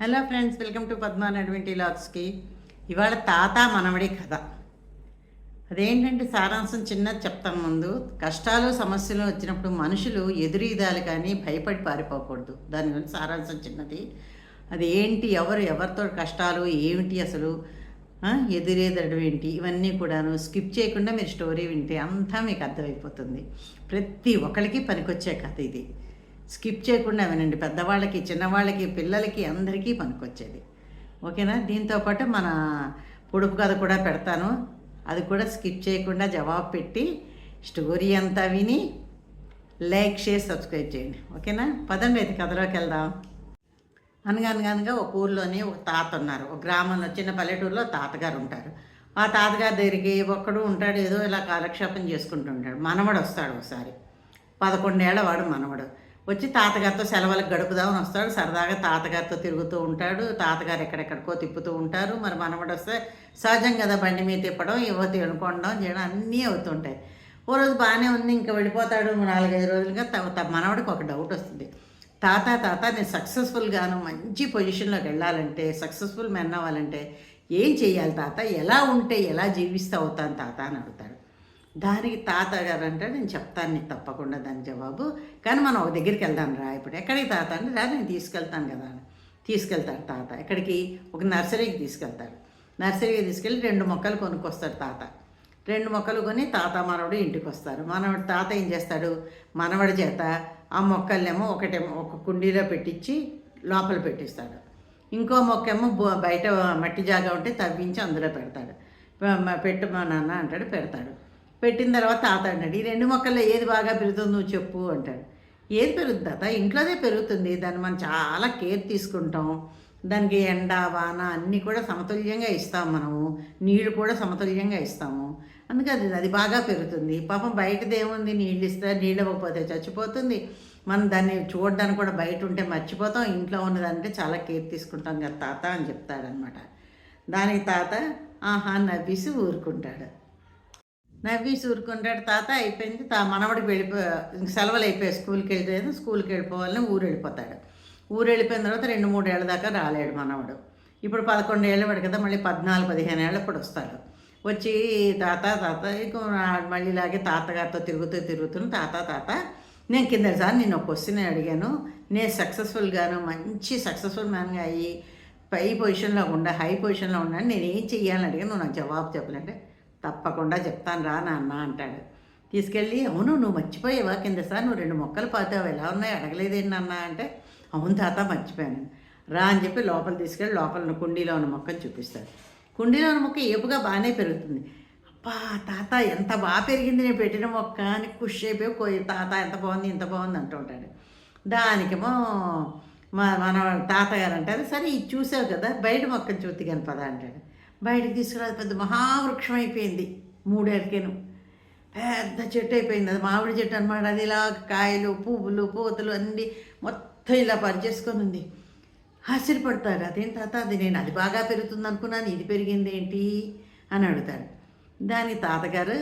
Hello friends welcome to Padma నడ్వంటి లాగ్స్కి ఇవాళ తాత మనవడి కథ. అదేంటంటే సారాంశం చిన్నది చెప్తాను ముందు. కష్టాలు సమస్యలు వచ్చినప్పుడు మనుషులు ఎదురీదాలు కానీ భయపడి పారిపోకూడదు. దాని గురించి సారాంశం చిన్నది. అది ఏంటి ఎవరు ఎవరితో కష్టాలు ఏమిటి అసలు ఎదురేదడం ఏంటి? ఇవన్నీ కూడాను స్కిప్ చేయకుండా మీరు స్టోరీ వింటే అంతా మీకు అర్థమైపోతుంది. ప్రతి ఒక్కరికి పనికొచ్చే కథ ఇది. స్కిప్ చేయకుండా వినండి. పెద్దవాళ్ళకి చిన్నవాళ్ళకి పిల్లలకి అందరికీ పనికొచ్చేది. ఓకేనా? దీంతోపాటు మన పొడుపు కథ కూడా పెడతాను. అది కూడా స్కిప్ చేయకుండా జవాబు పెట్టి స్టోరీ అంతా విని లైక్ షేర్ సబ్స్క్రైబ్ చేయండి. ఓకేనా? పదండి అయితే కథలోకి వెళ్దాం. అనగనగనగా ఒక ఊర్లోని ఒక తాత ఉన్నారు. ఒక గ్రామంలో చిన్న పల్లెటూరులో తాతగారు ఉంటారు. ఆ తాతగారి దగ్గరికి ఒక్కడు ఉంటాడు. ఏదో ఇలా కాలక్షేపం చేసుకుంటుంటాడు మనవడు వస్తాడు ఒకసారి. పదకొండేళ్ళ వాడు మనవడు. వచ్చి తాతగారితో సెలవులకు గడుపుదామని వస్తాడు. సరదాగా తాతగారితో తిరుగుతూ ఉంటాడు. తాతగారు ఎక్కడెక్కడికో తిప్పుతూ ఉంటారు. మరి మనవడు వస్తే సహజం కదా బండి మీద తిప్పడం ఇవ్వ తినుకోవడం చేయడం అన్నీ అవుతుంటాయి. ఓ రోజు బాగానే ఉంది ఇంకా వెళ్ళిపోతాడు. నాలుగైదు రోజులుగా త- త- మనవడికి ఒక డౌట్ వస్తుంది. తాత తాత నేను సక్సెస్ఫుల్గాను మంచి పొజిషన్లోకి వెళ్ళాలంటే సక్సెస్ఫుల్ మెన్ అవ్వాలంటే ఏం చేయాలి తాత? ఎలా ఉంటే ఎలా జీవిస్తూ అవుతాను తాత? అని అడుగుతాడు. దానికి తాత గారు అంటే నేను చెప్తాను నీకు తప్పకుండా దాని జవాబు. కానీ మనం ఒక దగ్గరికి వెళ్దాం రా ఇప్పుడు. ఎక్కడికి తాత అంటే రా నేను తీసుకెళ్తాను కదా అని. తీసుకెళ్తాడు తాత. ఎక్కడికి? ఒక నర్సరీకి తీసుకెళ్తాడు. నర్సరీకి తీసుకెళ్ళి రెండు మొక్కలు కొనుక్కొస్తాడు తాత. రెండు మొక్కలు కొని తాత మనవడు ఇంటికి వస్తారు మనవడు తాత ఏం చేస్తాడు? మనవడి చేత ఆ మొక్కలనేమో ఒకటేమో ఒక కుండీలో పెట్టించి లోపల పెట్టిస్తాడు. ఇంకో మొక్కేమో ఏమో బయట మట్టి జాగా ఉంటే తవ్వించి అందులో పెడతాడు. పెట్టు మా నాన్న అంటాడు పెడతాడు. పెట్టిన తర్వాత తాత అంటాడు ఈ రెండు మొక్కల్లో ఏది బాగా పెరుగుతుందో నువ్వు చెప్పు అంటాడు. ఏది పెరుగుతుంది తాత? ఇంట్లోనే పెరుగుతుంది. దాన్ని మనం చాలా కేర్ తీసుకుంటాం. దానికి ఎండ వాన అన్నీ కూడా సమతుల్యంగా ఇస్తాం మనము. నీళ్ళు కూడా సమతుల్యంగా ఇస్తాము. అందుకే అది అది బాగా పెరుగుతుంది. పాపం బయటది ఏముంది? నీళ్ళు ఇస్తే నీళ్ళు ఇవ్వకపోతే చచ్చిపోతుంది. మనం దాన్ని చూడడానికి కూడా బయట ఉంటే మర్చిపోతాం. ఇంట్లో ఉన్నదంటే చాలా కేర్ తీసుకుంటాం కదా తాత అని చెప్తాడనమాట దానికి తాత ఆహా నవ్వేసి ఊరుకుంటాడు. నవ్వి ఊరుకుంటాడు తాత అయిపోయింది. తా మనవడికి వెళ్ళిపో సెలవులు అయిపోయాయి. స్కూల్కి వెళ్ళలేదు స్కూల్కి వెళ్ళిపోవాలని ఊరు వెళ్ళిపోతాడు. ఊరు వెళ్ళిపోయిన తర్వాత రెండు మూడు ఏళ్ళ దాకా రాలేడు మనవడు. ఇప్పుడు పదకొండు ఏళ్ళ వాడు కదా మళ్ళీ పద్నాలుగు పదిహేను ఏళ్ళ ఇప్పుడు వస్తాడు. వచ్చి తాత తాత మళ్ళీ ఇలాగే తాతగారితో తిరుగుతూ తిరుగుతున్న తాత తాత నేను కింద సార్ నేను ఒక క్వశ్చన్ అడిగాను. నేను సక్సెస్ఫుల్గాను మంచి సక్సెస్ఫుల్ మ్యాన్గా అయ్యి పై పొజిషన్లో ఉండ హై పొజిషన్లో ఉన్నాను నేను ఏం చెయ్యాలని అడిగాను. నువ్వు నాకు జవాబు చెప్పాలంటే తప్పకుండా చెప్తాను రా నాన్న అంటాడు. తీసుకెళ్ళి అవును నువ్వు మర్చిపోయావా కింద సార్? నువ్వు రెండు మొక్కలు పాతావు ఎలా ఉన్నాయి? అడగలేదేంటి నాన్న? అంటే అవును తాత మర్చిపోయాను. రా అని చెప్పి లోపల తీసుకెళ్ళి లోపల కుండీలో ఉన్న మొక్కను చూపిస్తాడు. కుండీలో ఉన్న మొక్క ఏపుగా బాగానే పెరుగుతుంది. అబ్బా తాత ఎంత బాగా పెరిగింది నేను పెట్టిన మొక్క! అని ఖుషి అయిపోయి తాత ఎంత బాగుంది ఇంత బాగుంది అంటూ ఉంటాడు. దానికేమో మా మన తాతగారు అంటారు సరే ఇది చూసావు కదా బయట మొక్కను చూతి కనపదా అంటాడు. బయటకు తీసుకురాదు పెద్ద మహావృక్షం అయిపోయింది మూడేళ్ళకేను పెద్ద చెట్టు అయిపోయింది అది మామిడి చెట్టు అనమాట అది ఇలా కాయలు పువ్వులు పూతలు అన్నీ మొత్తం ఇలా పరిచేసుకొని ఉంది. ఆశ్చర్యపడతాడు అదేం తాత అది నేను అది బాగా పెరుగుతుంది అనుకున్నాను ఇది పెరిగింది ఏంటి? అని అడుగుతాడు. దాని తాతగారు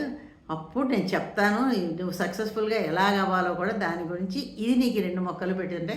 అప్పుడు నేను చెప్తాను నువ్వు సక్సెస్ఫుల్గా ఎలా కావాలో కూడా దాని గురించి ఇది నీకు రెండు మొక్కలు పెట్టింటే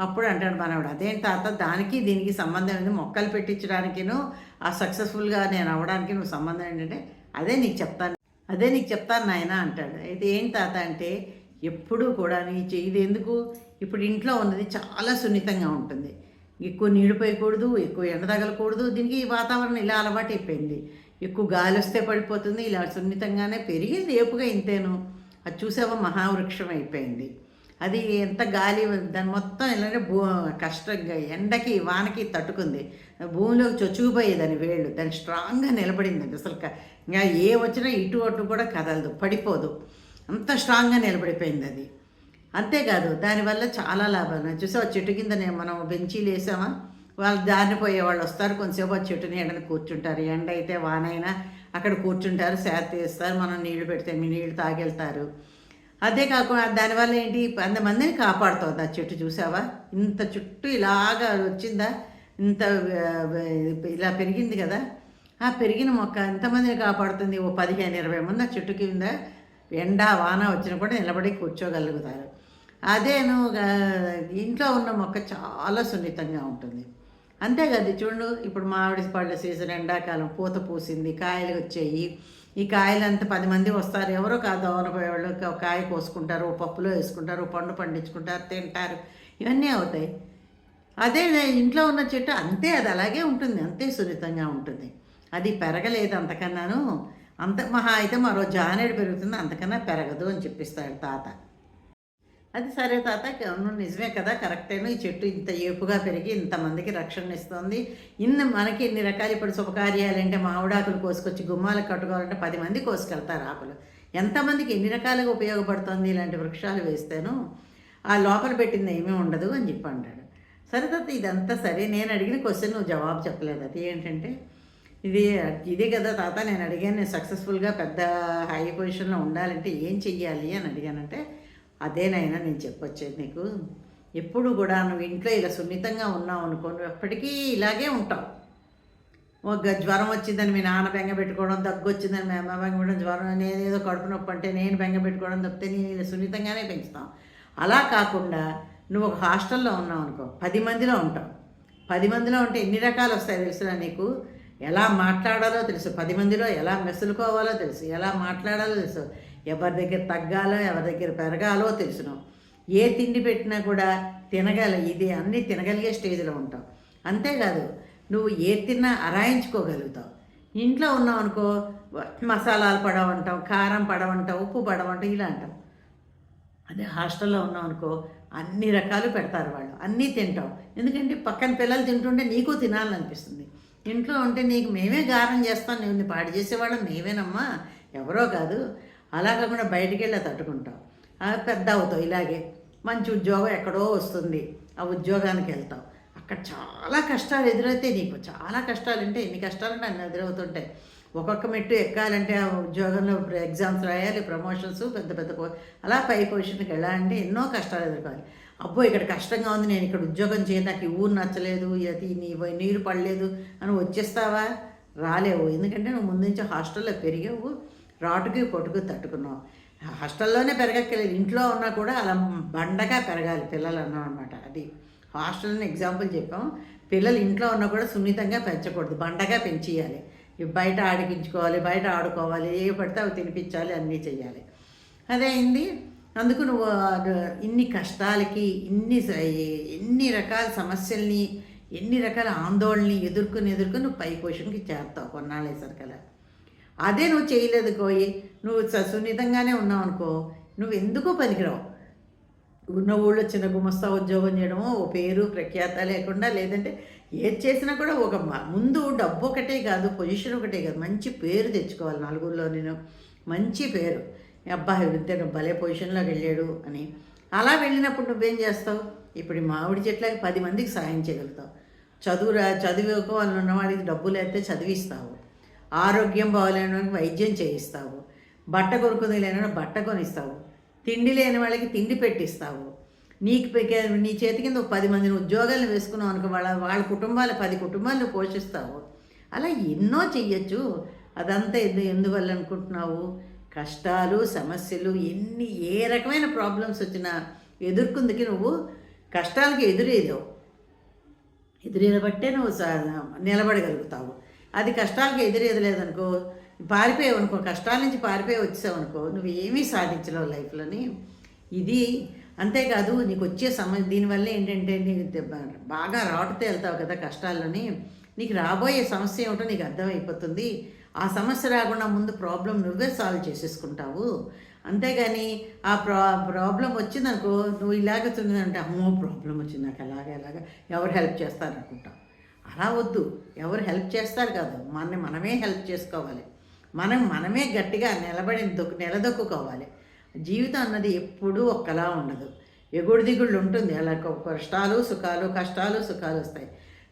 అప్పుడు అంటాడు మనవాడు. అదేం తాత దానికి దీనికి సంబంధం ఏంది? మొక్కలు పెట్టించడానికిను ఆ సక్సెస్ఫుల్గా నేను అవ్వడానికి నువ్వు సంబంధం ఏంటంటే అదే నీకు చెప్తాను. అదే నీకు చెప్తాను నాయన అంటాడు. అయితే ఏం తాత అంటే ఎప్పుడూ కూడా నీ ఇది ఎందుకు? ఇప్పుడు ఇంట్లో ఉన్నది చాలా సున్నితంగా ఉంటుంది. ఎక్కువ నీళ్ళు పోయకూడదు ఎక్కువ ఎండ తగలకూడదు. దీనికి ఈ వాతావరణం ఇలా అలవాటు అయిపోయింది. ఎక్కువ గాలి వస్తే పడిపోతుంది ఇలా సున్నితంగానే పెరిగింది ఏపుగా ఇంతేను. అది చూసావా? మహావృక్షం అయిపోయింది. అది ఎంత గాలి దాని మొత్తం ఇలాగే భూ కష్టంగా ఎండకి వానకి తట్టుకుంది. భూమిలోకి చొచ్చుకుపోయేది దాని వేళ్ళు దాని స్ట్రాంగ్గా నిలబడింది అసలు ఇంకా ఏ వచ్చినా ఇటు అటు కూడా కదలదు పడిపోదు. అంత స్ట్రాంగ్గా నిలబడిపోయింది అది. అంతేకాదు దానివల్ల చాలా లాభాలు చూసావా చెట్టు కిందనే మనం బెంచీలు వేసామా? వాళ్ళు దారిని పోయే వాళ్ళు వస్తారు. కొంచెంసేపు ఆ చెట్టు నీడని కూర్చుంటారు. ఎండ అయితే వానైనా అక్కడ కూర్చుంటారు సేద తీస్తారు. మనం నీళ్ళు పెడితే మీ నీళ్ళు తాగెళ్తారు. అదే కాకుండా దానివల్ల ఏంటి? అంతమందిని కాపాడుతుంది ఆ చెట్టు చూసావా? ఇంత చుట్టూ ఇలాగా వచ్చిందా? ఇంత ఇలా పెరిగింది కదా? ఆ పెరిగిన మొక్క ఎంతమందిని కాపాడుతుంది? ఓ పదిహేను ఇరవై మంది ఆ చెట్టు కింద ఎండ వాన వచ్చినా కూడా నిలబడి కూర్చోగలుగుతారు. అదేను ఇంట్లో ఉన్న మొక్క చాలా సున్నితంగా ఉంటుంది. అంతేకాదు చూడు ఇప్పుడు మామిడి పళ్ళ సీజన్ ఎండాకాలం పూత పూసింది కాయలు వచ్చాయి ఈ కాయలు పది మంది వస్తారు. ఎవరో కాదు వాళ్ళు. ఒక కాయ కోసుకుంటారు ఓ పప్పులో వేసుకుంటారు పండు పండించుకుంటారు తింటారు. ఇవన్నీ అవుతాయి. అదే ఇంట్లో ఉన్న చెట్టు అంతే అది అలాగే ఉంటుంది. అంతే సున్నితంగా ఉంటుంది. అది పెరగలేదు అంతకన్నాను. అంత మహా అయితే మరో జానేడు పెరుగుతుంది. అంతకన్నా పెరగదు అని చెప్పిస్తాడు తాత. అది సరే తాత నిజమే కదా కరెక్టేను. ఈ చెట్టు ఇంత ఏపుగా పెరిగి ఇంతమందికి రక్షణ ఇస్తుంది. ఇన్ని మనకి ఇన్ని రకాలు ఇప్పుడు శుభకార్యాలంటే మామిడాకులు కోసుకొచ్చి గుమ్మాలకు కట్టుకోవాలంటే పది మంది కోసుకెళ్తారు ఆకులు. ఎంతమందికి ఎన్ని రకాలుగా ఉపయోగపడుతుంది ఇలాంటి వృక్షాలు వేస్తేను? ఆ లోపల పెట్టింది ఏమీ ఉండదు అని చెప్పి అంటాడు. సరే తాత ఇదంతా సరే. నేను అడిగిన క్వశ్చన్ నువ్వు జవాబు చెప్పలేదు. అది ఏంటంటే ఇది ఇదే కదా తాత నేను అడిగాను నేను సక్సెస్ఫుల్గా పెద్ద హై పొజిషన్లో ఉండాలంటే ఏం చెయ్యాలి అని అడిగానంటే అదేనైనా నేను చెప్పొచ్చేది నీకు. ఎప్పుడు కూడా నువ్వు ఇంట్లో ఇలా సున్నితంగా ఉన్నావు అనుకో నువ్వు ఎప్పటికీ ఇలాగే ఉంటావు. ఒక జ్వరం వచ్చిందని మీ నాన్న బెంగ పెట్టుకోవడం దగ్గు వచ్చిందని మీ అమ్మ బెంగ పెట్టడం జ్వరం నేను ఏదో కడుపు నొప్పి అంటే నేను బెంగ పెట్టుకోవడం తప్పితే నేను ఇలా సున్నితంగానే పెంచుతాం. అలా కాకుండా నువ్వు ఒక హాస్టల్లో ఉన్నావు అనుకో పది మందిలో ఉంటావు. పది మందిలో ఉంటే ఎన్ని రకాలు వస్తాయి తెలుసునా నీకు? ఎలా మాట్లాడాలో తెలుసు. పది మందిలో ఎలా మెసులుకోవాలో తెలుసు. ఎలా మాట్లాడాలో తెలుసు. ఎవరి దగ్గర తగ్గాలో ఎవరి దగ్గర పెరగాలో తెలుసును. ఏ తిండి పెట్టినా కూడా తినగల ఇది అన్నీ తినగలిగే స్టేజ్లో ఉంటావు అంతేకాదు నువ్వు ఏ తిన్నా అరాయించుకోగలుగుతావు. ఇంట్లో ఉన్నావు అనుకో మసాలాలు పడవంటావు కారం పడవంటావు ఉప్పు పడవంటావు ఇలా అంటావు అదే హాస్టల్లో ఉన్నావు అనుకో అన్ని రకాలు పెడతారు వాళ్ళు. అన్నీ తింటావు ఎందుకంటే పక్కన పిల్లలు తింటుంటే నీకు తినాలనిపిస్తుంది. ఇంట్లో ఉంటే నీకు మేమే గారం చేస్తాం నువ్వు పాడు చేసేవాళ్ళం మేమేనమ్మా? ఎవరో కాదు. అలా కాకుండా బయటికి వెళ్ళి తట్టుకుంటావు పెద్ద అవుతావు ఇలాగే. మంచి ఉద్యోగం ఎక్కడో వస్తుంది. ఆ ఉద్యోగానికి వెళ్తావు. అక్కడ చాలా కష్టాలు ఎదురైతే నీకు. చాలా కష్టాలు అంటే ఎన్ని కష్టాలు అన్నీ ఎదురవుతుంటాయి. ఒక్కొక్క మెట్టు ఎక్కాలంటే ఆ ఉద్యోగంలో ఎగ్జామ్స్ రాయాలి ప్రమోషన్స్ పెద్ద పెద్ద అలా పై పొజిషన్కి వెళ్ళాలంటే ఎన్నో కష్టాలు ఎదుర్కోవాలి. అబ్బో ఇక్కడ కష్టంగా ఉంది. నేను ఇక్కడ ఉద్యోగం చేయ నాకు ఈ ఊరు నచ్చలేదు. ఇది నీ నీరు పడలేదు. అని వచ్చేస్తావా? రాలేవు. ఎందుకంటే నువ్వు ముందు నుంచి హాస్టల్లో పెరిగావు. రాటుకి పొట్టుకు తట్టుకున్నావు హాస్టల్లోనే పెరగక్కలేదు ఇంట్లో ఉన్నా కూడా అలా బండగా పెరగాలి పిల్లలు అన్నాం అనమాట అది హాస్టల్ని ఎగ్జాంపుల్ చెప్పాం. పిల్లలు ఇంట్లో ఉన్నా కూడా సున్నితంగా పెంచకూడదు. బండగా పెంచేయాలి బయట ఆడిపించుకోవాలి బయట ఆడుకోవాలి ఏ పడితే అవి తినిపించాలి అన్నీ చేయాలి అదే అయింది. అందుకు నువ్వు ఇన్ని కష్టాలకి ఇన్ని ఎన్ని రకాల సమస్యల్ని ఎన్ని రకాల ఆందోళనని ఎదుర్కొని ఎదుర్కొని నువ్వు పై పొజిషన్కి చేరుతావు కొన్నాళ్ళేసరికల్లా అదే నువ్వు చేయలేదు కోయి. నువ్వు సున్నితంగానే ఉన్నావు అనుకో. నువ్వు ఎందుకో పనికిరావు. ఉన్న ఊళ్ళో చిన్న గుమస్తా ఉద్యోగం చేయడము ఓ పేరు ప్రఖ్యాత లేకుండా లేదంటే ఏది చేసినా కూడా ఒక ముందు డబ్బు ఒకటే కాదు పొజిషన్ ఒకటే కాదు. మంచి పేరు తెచ్చుకోవాలి నలుగురిలో నేను మంచి పేరు. అబ్బాయి విద్య భలే పొజిషన్లోకి వెళ్ళాడు అని. అలా వెళ్ళినప్పుడు నువ్వేం చేస్తావు? ఇప్పుడు మామిడి చెట్లకి పది మందికి సాయం చేయగలుగుతావు. చదువు చదువుకోవాలని ఉన్నవాడికి డబ్బులు అయితే చదివిస్తావు. ఆరోగ్యం బాగోలేని వైద్యం చేయిస్తావు. బట్ట కొనుక్కుంది లేని బట్ట కొనిస్తావు. తిండి లేని వాళ్ళకి తిండి పెట్టిస్తావు. నీకు నీ చేతి కింద ఒక పది మందిని ఉద్యోగాలు వేసుకున్నావు అనుకో వాళ్ళ వాళ్ళ కుటుంబాలు పది కుటుంబాలను పోషిస్తావు. అలా ఎన్నో చెయ్యొచ్చు. అదంతా ఎందు ఎందువల్ల అనుకుంటున్నావు? కష్టాలు సమస్యలు ఎన్ని ఏ రకమైన ప్రాబ్లమ్స్ వచ్చినా ఎదుర్కొందుకు నువ్వు కష్టాలకి ఎదురేదావు. ఎదురేదబట్టే నువ్వు నిలబడగలుగుతావు. అది కష్టాలకి ఎదురేదలేదనుకో పారిపోయావు అనుకో కష్టాల నుంచి పారిపోయి వచ్చావు అనుకో నువ్వు ఏమీ సాధించలేవు లైఫ్లోని. ఇది అంతేకాదు నీకు వచ్చే సమయం దీనివల్ల ఏంటంటే నీకు బాగా రాటుతో వెళ్తావు కదా కష్టాల్లోని. నీకు రాబోయే సమస్య ఏమిటో నీకు అర్థమైపోతుంది. ఆ సమస్య రాకుండా ముందు ప్రాబ్లం నువ్వే సాల్వ్ చేసేసుకుంటావు. అంతేగాని ఆ ప్రా ప్రాబ్లం వచ్చిందనుకో నువ్వు ఇలాగ అంటే అమ్మో ప్రాబ్లం వచ్చింది నాకు అలాగే అలాగా ఎవరు హెల్ప్ చేస్తారనుకుంటావు అలా వద్దు. ఎవరు హెల్ప్ చేస్తారు కాదు. మనని మనమే హెల్ప్ చేసుకోవాలి. మనం మనమే గట్టిగా నిలబడి దొక్కు నిలదొక్కుకోవాలి. జీవితం అన్నది ఎప్పుడూ ఒక్కలా ఉండదు. ఎగుడు దిగుళ్ళు ఉంటుంది. అలా కష్టాలు సుఖాలు కష్టాలు సుఖాలు వస్తాయి.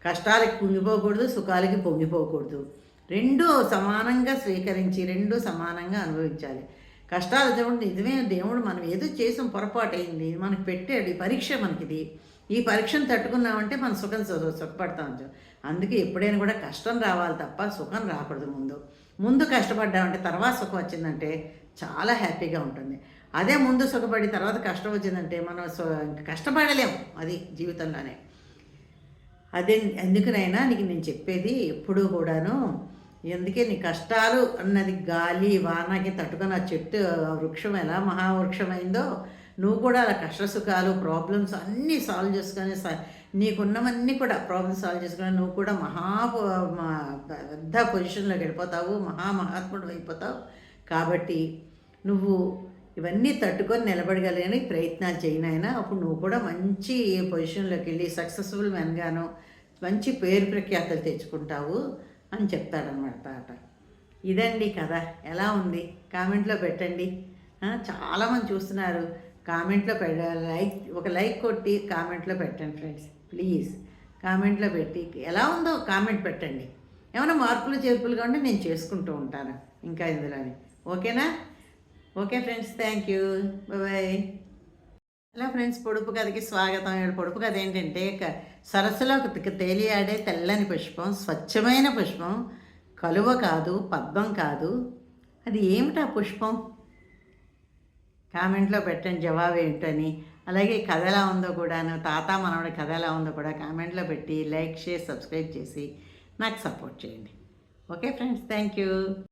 కష్టాలకి కుంగిపోకూడదు సుఖాలకి పొంగిపోకూడదు. రెండూ సమానంగా స్వీకరించి రెండూ సమానంగా అనుభవించాలి. కష్టాలు దేవుడు నిజమే దేవుడు మనం ఏదో చేసాం పొరపాటు అయింది మనకు పెట్టాడు ఈ పరీక్ష మనకిది. ఈ పరీక్షను తట్టుకున్నామంటే మనం సుఖం సుఖపడతాం అందుకే ఎప్పుడైనా కూడా కష్టం రావాలి తప్ప సుఖం రాకూడదు ముందు. ముందు కష్టపడ్డామంటే తర్వాత సుఖం వచ్చిందంటే చాలా హ్యాపీగా ఉంటుంది. అదే ముందు సుఖపడి తర్వాత కష్టం వచ్చిందంటే మనం కష్టపడలేము అది జీవితంలోనే. అదే ఎందుకునైనా నీకు నేను చెప్పేది ఎప్పుడూ కూడాను ఎందుకే నీ కష్టాలు అన్నది గాలి వానకి తట్టుకొని ఆ చెట్టు ఆ వృక్షం ఎలా మహావృక్షమైందో నువ్వు కూడా అలా కష్టసుఖాలు ప్రాబ్లమ్స్ అన్నీ సాల్వ్ చేసుకొని స- నీకున్నవన్నీ కూడా ప్రాబ్లమ్స్ సాల్వ్ చేసుకొని నువ్వు కూడా మహా మా- పెద్ద పొజిషన్లోకి వెళ్ళిపోతావు మహా మహాత్ముడు అయిపోతావు. కాబట్టి నువ్వు ఇవన్నీ తట్టుకొని నిలబడగలిగిన ప్రయత్నాలు చేయనైనా అప్పుడు నువ్వు కూడా మంచి పొజిషన్లోకి వెళ్ళి సక్సెస్ఫుల్ మెన్గాను మంచి పేరు ప్రఖ్యాతలు తెచ్చుకుంటావు అని చెప్తాడనమాట తాత. ఇదండి కథ. ఎలా ఉంది? కామెంట్లో పెట్టండి. చాలామంది చూస్తున్నారు. కామెంట్లో పెట్ట లైక్ ఒక లైక్ కొట్టి కామెంట్లో పెట్టండి ఫ్రెండ్స్. ప్లీజ్. కామెంట్లో పెట్టి ఎలా ఉందో కామెంట్ పెట్టండి. ఏమైనా మార్పులు చేర్పులు ఉంటే నేను చేసుకుంటూ ఉంటాను ఇంకా ఇందులోని. ఓకేనా? Okay friends thank you. Bye. Hello friends పొడుపు కథకి స్వాగతం. ఇక్కడ పొడుపు కథ ఏంటంటే సరస్సులో తేలియాడే తెల్లని పుష్పం స్వచ్ఛమైన పుష్పం కలువ కాదు పద్మం కాదు. అది ఏమిటా పుష్పం? కామెంట్లో పెట్టండి జవాబు ఏంటని అలాగే కథ ఎలా ఉందో కూడాను తాత మనవడి కథ ఎలా ఉందో కూడా కామెంట్లో పెట్టి లైక్ షేర్ సబ్స్క్రైబ్ చేసి నాకు సపోర్ట్ చేయండి. Okay friends thank you.